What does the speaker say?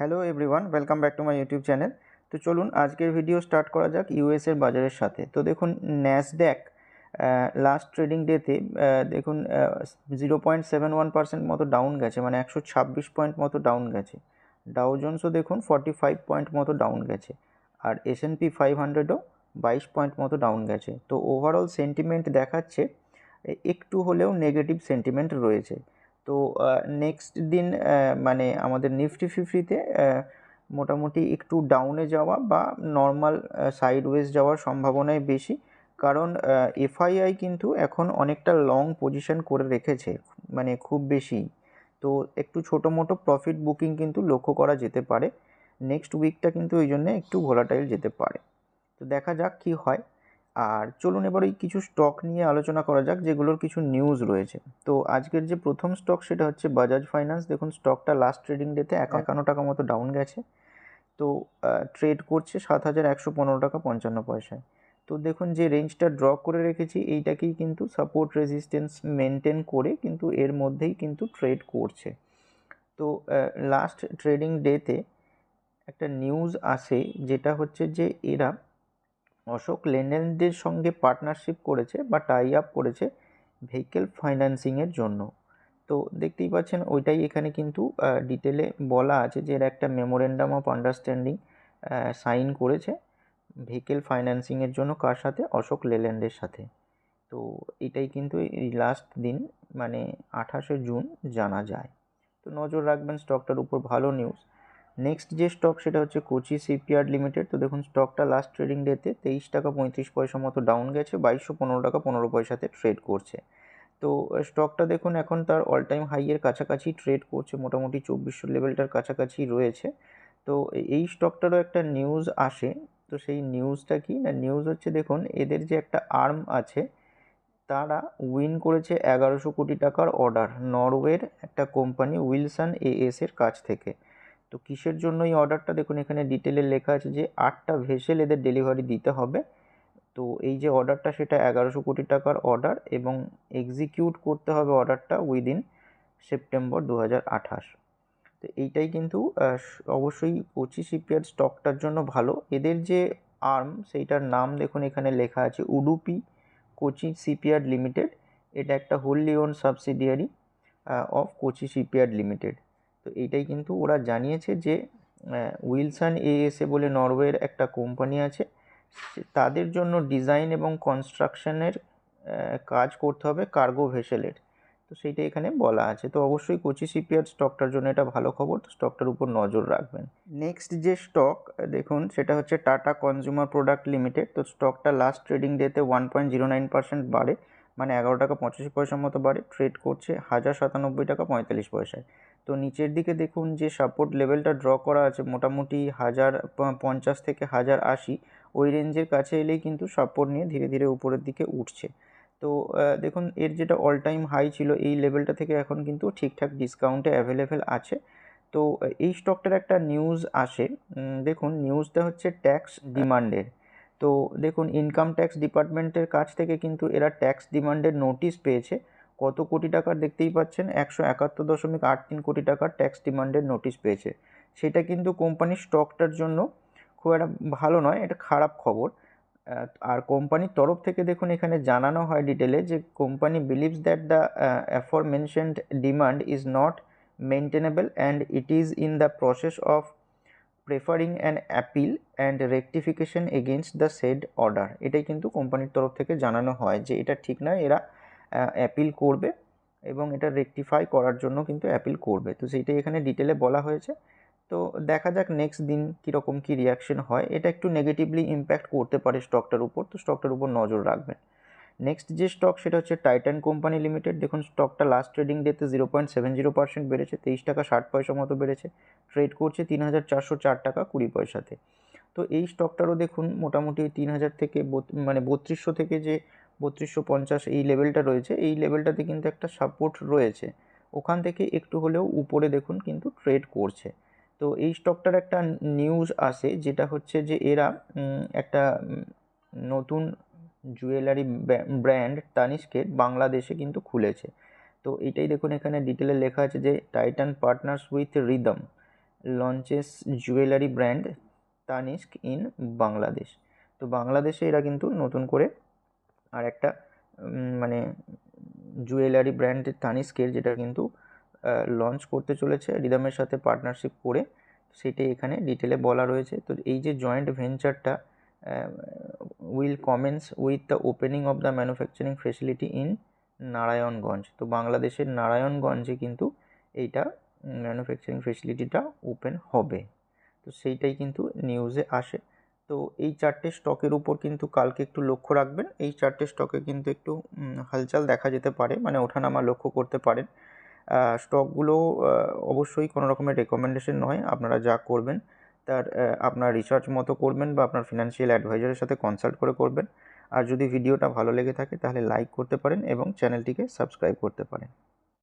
Hello everyone, welcome back to my YouTube channel. তো চলুন, আজকের ভিডিও স্টার্ট করা যাক ইউএসের বাজারের সাথে। তো দেখুন ন্যাসড্যাক লাস্ট ট্রেডিং ডেতে দেখুন zero point seven one percent মতো ডাউন গেছে মানে একশো ছাব্বিশ পয়েন্ট মতো ডাউন গেছে। ডাউ জোন্সও দেখুন ফর্টি ফাইভ পয়েন্ট মতো ডাউন গেছে। আর এস এন পি ফাইভ হান্ড্রেডও বাইশ পয়েন্ট মতো ডাউন গেছে। তো ওভারঅল সেন্টিমেন্ট দেখাচ্ছে একটু হলেও নেগেটিভ সেন্টিমেন্ট রয়েছে। তো নেক্সট দিন মানে আমাদের নিফটি ফিফটিতে মোটামুটি একটু ডাউনে যাওয়া বা নর্মাল সাইডওয়েজ যাওয়ার সম্ভাবনাই বেশি। কারণ এফআইআই কিন্তু এখন অনেকটা লং পজিশন করে রেখেছে মানে খুব বেশি। তো একটু ছোটো মোটো প্রফিট বুকিং কিন্তু লক্ষ্য করা যেতে পারে। নেক্সট উইকটা কিন্তু ওই জন্যে একটু ভোলাটাইল যেতে পারে। তো দেখা যাক কী হয়। আর চলুন এবার ওই কিছু স্টক নিয়ে আলোচনা করা যাক, যেগুলোর কিছু নিউজ রয়েছে। তো আজকের যে প্রথম স্টক সেটা হচ্ছে বাজাজ ফাইন্যান্স দেখুন স্টকটা লাস্ট ট্রেডিং ডেতে একান্ন টাকা মতো ডাউন গেছে। তো ট্রেড করছে সাত হাজার একশো পনেরো টাকা পঞ্চান্ন পয়সায়। তো দেখুন, যে রেঞ্জটা ড্র করে রেখেছি, এইটাকেই কিন্তু সাপোর্ট রেজিস্ট্যান্স মেনটেন করে কিন্তু এর মধ্যেই কিন্তু ট্রেড করছে। তো লাস্ট ট্রেডিং ডেতে একটা নিউজ আসে, যেটা হচ্ছে যে এরা অশোক লেল্যান্ডের সঙ্গে পার্টনারশিপ করেছে বা টাই আপ করেছে ভেহিকেল ফাইন্যান্সিংয়ের জন্য। তো দেখতেই পাচ্ছেন, ওইটাই এখানে কিন্তু ডিটেলে বলা আছে যে এরা একটা মেমোরেন্ডাম অফ আন্ডারস্ট্যান্ডিং সাইন করেছে ভেহিকেল ফাইন্যান্সিংয়ের জন্য কার সাথে? অশোক লেল্যান্ডের সাথে। তো এটাই কিন্তু এই লাস্ট দিন মানে আঠাশে জুন জানা যায়। তো নজর রাখবেন স্টকটার উপর ভালো নিউজ নেক্সট যে স্টক সেটা হচ্ছে কোচি সিপিআর লিমিটেড তো দেখুন স্টকটা লাস্ট ট্রেডিং ডেতে তেইশ টাকা পঁয়ত্রিশ পয়সা মতো ডাউন গেছে, বাইশশো পনেরো টাকা পনেরো পয়সাতে ট্রেড করছে। তো স্টকটা দেখুন, এখন তার অল টাইম হাইয়ের কাছাকাছি ট্রেড করছে, মোটামুটি চব্বিশশো লেভেলটার কাছাকাছি রয়েছে। তো এই স্টকটারও একটা নিউজ আসে। তো সেই নিউজটা কি? না নিউজ হচ্ছে দেখুন, এদের যে একটা আর্ম আছে, তারা উইন করেছে এগারোশো কোটি টাকার অর্ডার নরওয়ের একটা কোম্পানি উইলসন এএস এর কাছ থেকে। তো কিসের জন্য এই অর্ডারটা? দেখুন, এখানে ডিটেলে লেখা আছে যে আটটা ভেসেল এদের ডেলিভারি দিতে হবে। তো এই যে অর্ডারটা, সেটা এগারোশো কোটি টাকার অর্ডার এবং এক্সিকিউট করতে হবে অর্ডারটা উইদিন সেপ্টেম্বর দু হাজার আঠাশ। তো এইটাই কিন্তু অবশ্যই পঁচিশ শিপইয়ার্ড স্টকটার জন্য ভালো। এদের যে আর্ম, সেইটার নাম দেখুন, এখানে লেখা আছে উডুপি কোচি শিপইয়ার্ড লিমিটেড। এটা একটা wholly own subsidiary of Cochin shipyard limited. এইটাই কিন্তু ওরা জানিয়েছে যে উইলসন এএসএ বলে নরওয়ের একটা কোম্পানি আছে। তাদের জন্য ডিজাইন এবং কনস্ট্রাকশনের কাজ করতে হবে কার্গো ভেসেলের। তো সেইটা এখানে বলা আছে। তো অবশ্যই কোচি সিপিআর স্টকটার জন্য এটা ভালো খবর। তো স্টকটার উপর নজর রাখবেন। নেক্সট যে স্টক, দেখুন, সেটা হচ্ছে টাটা কনজিউমার প্রোডাক্ট লিমিটেড। তো স্টকটা লাস্ট ট্রেডিং ডেতে one point zero nine percent বাড়ে। মানে এগারো টাকা পঁচাশি পয়সার মতো বাড়ে ট্রেড করছে হাজার সাতানব্বই টাকা পঁয়তাল্লিশ পয়সায়। তো নিচের দিকে দেখুন যে সাপোর্ট লেভেলটা ড্র করা আছে মোটামুটি হাজার পঞ্চাশ থেকে হাজার আশি, ওই রেঞ্জের কাছে এলেই কিন্তু সাপোর্ট নিয়ে ধীরে ধীরে উপরের দিকে উঠছে। তো দেখুন এর যেটা অল টাইম হাই ছিল এই লেভেলটা থেকে এখন কিন্তু ঠিকঠাক ডিসকাউন্টে অ্যাভেলেবেল আছে। তো, এই স্টকটার একটা নিউজ আসে। দেখুন নিউজটা হচ্ছে ট্যাক্স ডিমান্ডের তো দেখুন ইনকাম ট্যাক্স ডিপার্টমেন্টের কাছ থেকে কিন্তু এরা ট্যাক্স ডিমান্ডের নোটিশ পেয়েছে। কত কোটি টাকার দেখতেই পাচ্ছেন? একশো একাত্তর দশমিক আট তিন কোটি টাকার ট্যাক্স ডিমান্ডের নোটিশ পেয়েছে। সেটা কিন্তু কোম্পানির স্টকটার জন্য খুব একটা ভালো নয়, এটা খারাপ খবর। আর কোম্পানির তরফ থেকে দেখুন, এখানে জানানো হয় ডিটেলে যে company believes that the aforementioned demand is not maintainable and it is in the process of preferring an appeal and rectification against the said order এটাই কিন্তু কোম্পানির তরফ থেকে জানানো হয় যে এটা ঠিক নয় এরা অ্যাপিল করবে এবং এটা রেকটিফাই করার জন্য কিন্তু অ্যাপিল করবে। তো সেইটাই এখানে ডিটেলে বলা হয়েছে। তো দেখা যাক নেক্সট দিন কীরকম কী রিয়াকশন হয়। এটা একটু নেগেটিভলি ইম্প্যাক্ট করতে পারে স্টকটার উপর। তো স্টকটার উপর নজর রাখবেন। নেক্সট যে স্টক সেটা হচ্ছে টাইটান কোম্পানি লিমিটেড দেখুন স্টকটা লাস্ট ট্রেডিং ডেতে zero point seven zero percent বেড়েছে, তেইশ টাকা ষাট পয়সা মতো বেড়েছে। ট্রেড করছে তিন হাজার চারশো চার টাকা কুড়ি পয়সাতে। তো এই স্টকটারও দেখুন, মোটামুটি তিন হাজার থেকে মানে বত্রিশশো থেকে যে বত্রিশশো পঞ্চাশ এই লেভেলটা রয়েছে, এই লেভেলটাতে কিন্তু একটা সাপোর্ট রয়েছে। ওখান থেকে একটু হলেও উপরে দেখুন কিন্তু ট্রেড করছে। তো এই স্টকটার একটা নিউজ আসে, যেটা হচ্ছে যে এরা একটা নতুন জুয়েলারি ব্র্যান্ড তানিষ্কের বাংলাদেশে কিন্তু খুলেছে। তো এটাই দেখুন এখানে ডিটেলে লেখা আছে যে Titan partners with Rhythm launches jewellery brand Tanishq in Bangladesh. তো বাংলাদেশে এরা কিন্তু নতুন করে আর একটা মানে জুয়েলারি ব্র্যান্ডের তানিস্কের যেটা কিন্তু লঞ্চ করতে চলেছে রিদমের সাথে পার্টনারশিপ করে, সেটাই এখানে ডিটেলে বলা রয়েছে। তো এই যে joint ভেঞ্চারটা will commence with the opening of the manufacturing facility in Narayanganj তো বাংলাদেশের নারায়ণগঞ্জে কিন্তু এইটা ম্যানুফ্যাকচারিং ফেসিলিটিটা ওপেন হবে। তো সেইটাই কিন্তু নিউজে আসে। তো এই চারটে স্টকের উপর কিন্তু কালকে একটু লক্ষ্য রাখবেন। এই চারটে স্টকে কিন্তু একটু হালচাল দেখা যেতে পারে মানে ওঠানামা লক্ষ্য করতে পারেন। স্টকগুলো অবশ্যই কোনো রকমের রেকমেন্ডেশন নয়। আপনারা যা করবেন তার আপনার রিসার্চ মতো করবেন বা আপনার ফিনান্সিয়াল অ্যাডভাইজারের সাথে কনসাল্ট করে করবেন। আর যদি ভিডিওটা ভালো লেগে থাকে তাহলে লাইক করতে পারেন এবং চ্যানেলটিকে সাবস্ক্রাইব করতে পারেন।